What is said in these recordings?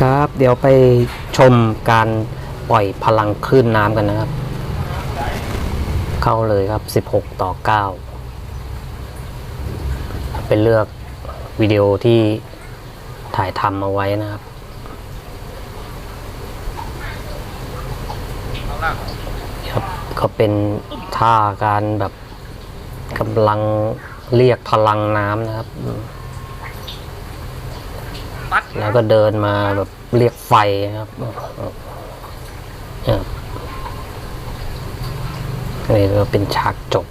ครับ เดี๋ยวไปชมการปล่อยพลังคลื่นน้ำกันนะครับ เข้าเลยครับ 16 ต่อ 9 เป็นเลือกวิดีโอที่ถ่ายทำเอาไว้นะครับครับก็เป็นท่าการแบบกำลังเรียกพลังน้ำนะครับ แล้วก็เดินมาแบบเรียกไฟนะครับเนี่ยนี่ก็เป็นฉากจบ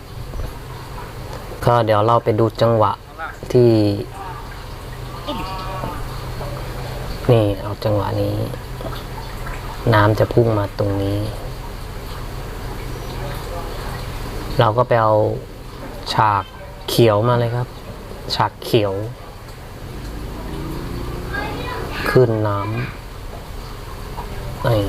ก็เดี๋ยวเราไปดูจังหวะที่ นี่เอาจังหวะนี้ น้ำจะพุ่งมาตรงนี้ เราก็ไปเอาฉากเขียวมาเลยครับ ฉากเขียว ขึ้นน้ำนี่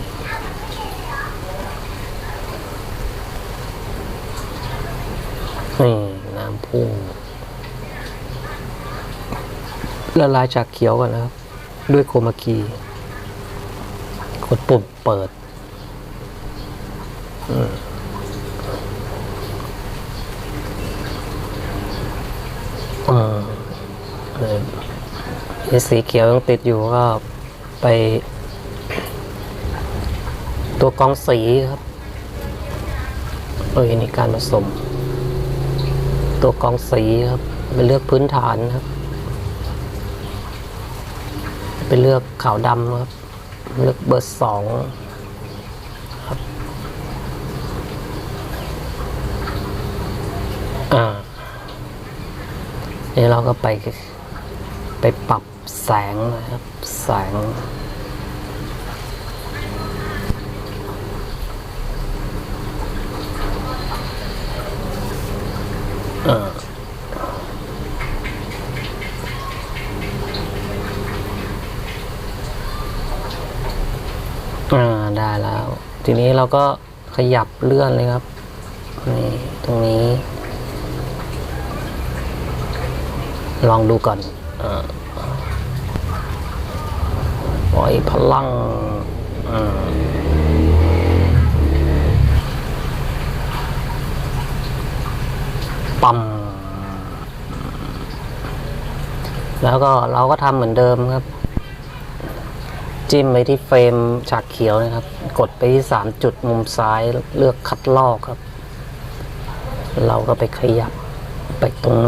นี่น้ำพุ่งละลายฉากเขียวก่อนนะครับ ด้วยโคมาคีกดปุ่มเปิดอืมเอ อไอ้สีเขียวยังติดอยู่ก็ไป ตัวกองสีครับเออนี่การผสม ตัวกองสีครับไปเลือกพื้นฐานครับไปเลือกขาวดำครับ เลือกเบอร์สองครับอ่านี่เราก็ไปไปปรับ สงนะครับแสงอ่าอ่าได้แล้ว ทีนี้เราก็ขยับเลื่อนเลยครับนี่ตรงนี้ ลองดูก่อนอา ปล่อยพลังปั๊มแล้วก็เราก็ทำเหมือนเดิมครับ จิ้มไปที่เฟรมฉากเขียวนะครับ กดไปที่สามจุดมุมซ้ายเลือกคัดลอกครับ เราก็ไปขยับไปตรง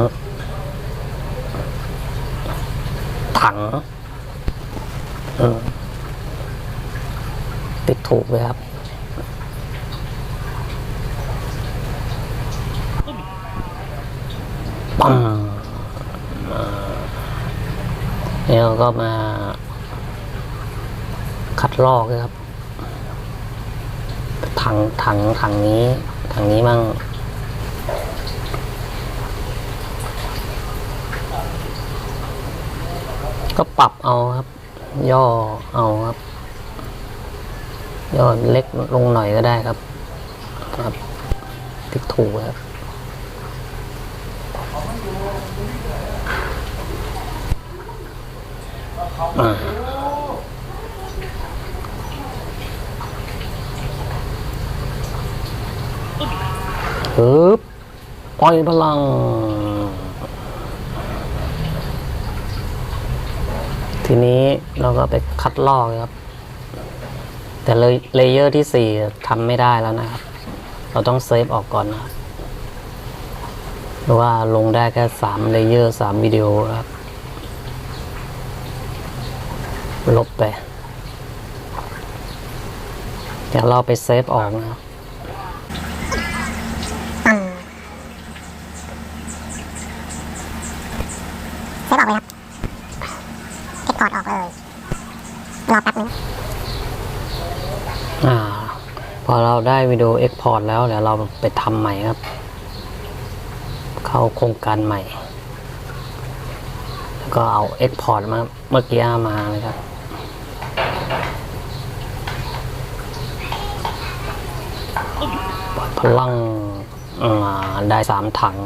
ถัง ติดถูกไหมครับปังมาแล้วก็มา คัดลอกเลยครับถังถังถังนี้ถังนี้มั่งก็ปรับเอาครับ ย่อเอาครับ ย่อเล็กลงหน่อยก็ได้ครับ ครับติ๊กถูกครับอ่าฮึบปล่อยพลัง ทีนี้เราก็ไปคัดลอกครับ แต่เลเยอร์ที่สี่ทำไม่ได้แล้วนะครับ เราต้องเซฟออกก่อนนะครับเพราะว่าลงได้แค่สามเลเยอร์สามวิดีโอครับ ลบไปเดี๋ยวเราไปเซฟออกนะครับ เซฟออกเลยครับ เอ็กพอร์ตออกเลย รอแป๊บนึง อ่า พอเราได้วิดีโอเอ็กพอร์ตแล้วเดี๋ยวเราไปทำใหม่ครับ เข้าโครงการใหม่ แล้วก็เอาเอ็กพอร์ตมาเมื่อกี้มาเลยครับพลังได้สามถัง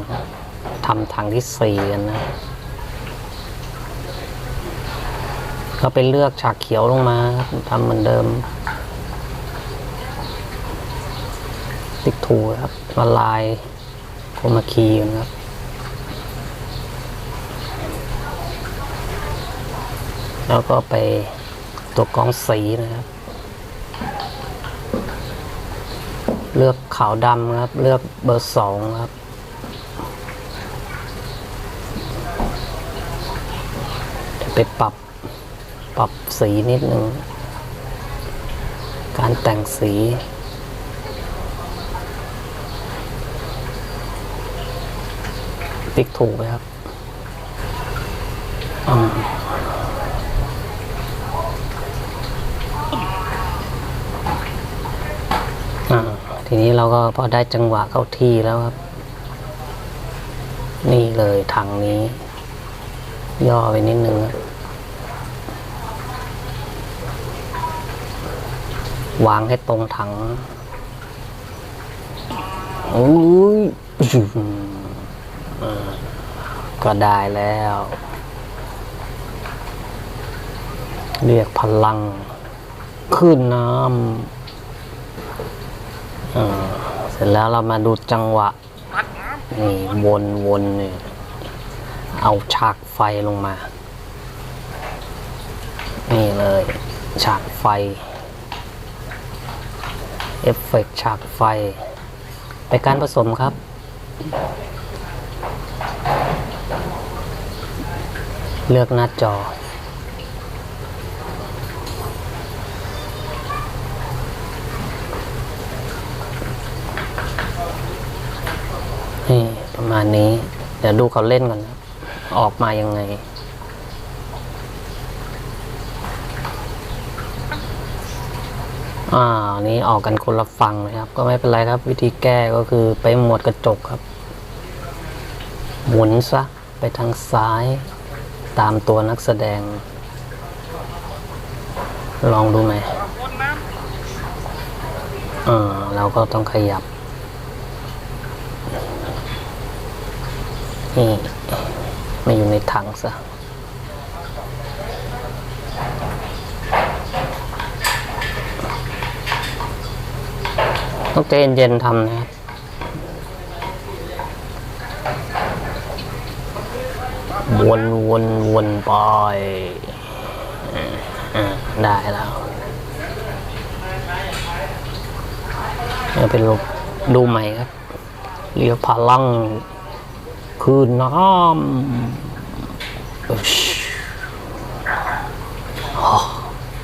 ทำถังที่สี่กันนะก็ไปเลือกฉากเขียวลงมาทำเหมือนเดิม ติ๊ก ถูครับละลายโคมาคีกันครับแล้วก็ไปตัวกองสีนะครับ เลือกขาวดำครับ เลือกเบอร์สองครับ จะไปปรับปรับสีนิดนึง การแต่งสี ติ๊กถูกไหมครับอืมอ่าทีนี้เราก็พอได้จังหวะเข้าที่แล้วครับ นี่เลยถังนี้ ย่อไปนิดนึงครับวางให้ตรงถัง โอ้ยอ่า ก็ได้แล้ว เรียกพลัง ขึ้นน้ำเสร็จแล้วเรามาดูจังหวะ นี่วนวนเนี่ยเอาฉากไฟลงมา นี่เลย ฉากไฟ เอฟเฟกต์ฉากไฟ ไปการผสมครับ เลือกหน้าจอ นี่ ประมาณนี้ เดี๋ยวดูเขาเล่นก่อนนะออกมายังไง อ่า นี่ออกกันคนละฝั่งนะครับ ก็ไม่เป็นไรครับ วิธีแก้ก็คือไปหมดกระจกครับ หมุนซะ ไปทางซ้าย ตามตัวนักแสดง ลองดูไหมอ่าเราก็ต้องขยับ นี่มาอยู่ในถังซะต้องใจเย็นๆทำนะครับ วนวนวนปอ่าอ่าได้แล้วเอาเป็นรูปดูใหม่ครับ เรียกพลัง คือน้ำอึ๊ชอ๋อ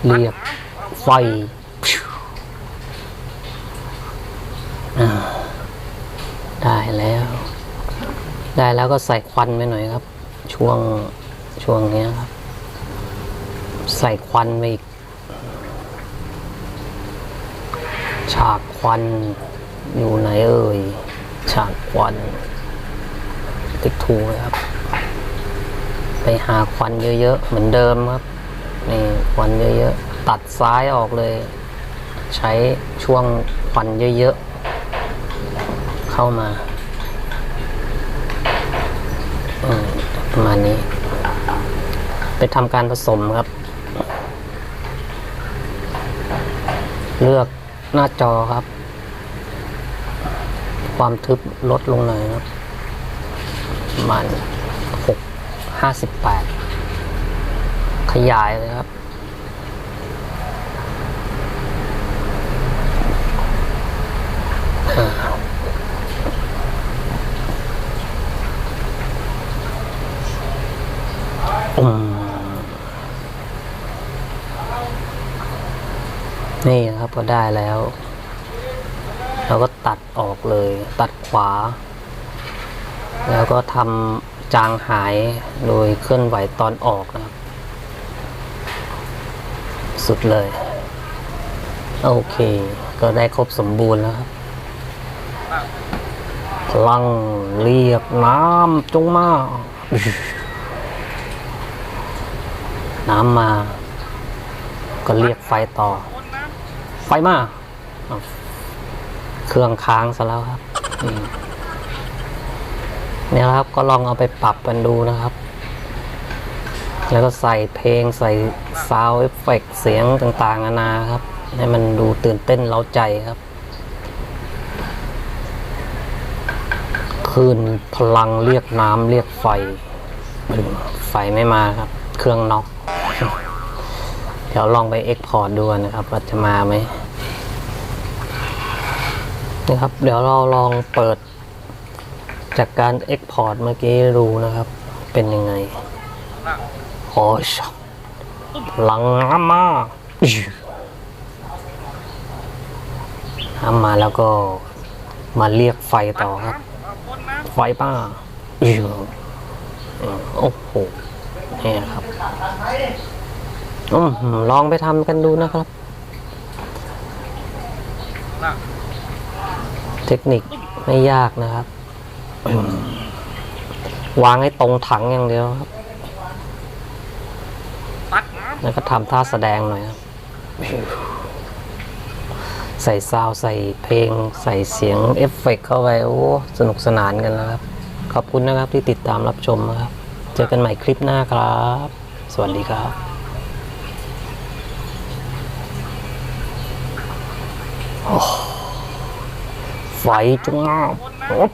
เรียกไฟได้แล้ว ได้แล้วก็ใส่ควันไปหน่อยครับ ช่วงช่วงเนี้ยครับ ใส่ควันไปอีก ฉากควันอยู่ไหนเอ่ย ฉากควัน ติ๊กถูเลยครับ ไปหาควันเยอะๆ เหมือนเดิมครับ นี่ควันเยอะๆ ตัดซ้ายออกเลย ใช้ช่วงควันเยอะๆ เข้ามา อืม ประมาณนี้ ไปทำการผสมครับ เลือกหน้าจอครับ ความทึบลดลงหน่อยครับประมาณหกห้าสิบแปดขยายเลยครับอ่าอืม นี่นะครับก็ได้แล้ว เราก็ตัดออกเลย ตัดขวา แล้วก็ทำจางหายโดยเคลื่อนไหวตอนออกนะครับสุดเลย โอเค ก็ได้ครบสมบูรณ์แล้วครับพลังเรียกน้ำจงมา น้ำมา ก็เรียกไฟต่อ ไฟมาเครื่องค้างซะแล้วครับเนี่ยครับก็ลองเอาไปปรับกันดูนะครับ แล้วก็ใส่เพลงใส่ซาวเอฟเฟกเสียงต่างๆนานาครับ ให้มันดูตื่นเต้นเร้าใจครับ คืนพลังเรียกน้ำเรียกไฟ ไฟไม่มาครับ เครื่องน็อก เดี๋ยวลองไปเอ็กพอร์ตดูนะครับว่าจะมาไหมนะครับ เดี๋ยวเราลองเปิด จากการเอ็กพอร์ตเมื่อกี้ดูนะครับ เป็นยังไงโอ้ยพลังน้ำมาน้ำมาแล้วก็มาเรียกไฟต่อครับ ไฟป้าโอ้โหนี่ครับ อลองไปทำกันดูนะครับ เทคนิคไม่ยากนะครับ วางให้ตรงถังอย่างเดียวครับแล้วก็ทำท่าแสดงหน่อยครับใส่ซาวใส่เพลง ใส่เสียงเอฟเฟกต์เข้าไป โอ้ สนุกสนานกันแล้วครับ ขอบคุณนะครับที่ติดตามรับชมนะครับ เจอกันใหม่คลิปหน้าครับ สวัสดีครับ โอ้ ไฟจังอ้าวโอ๊ะ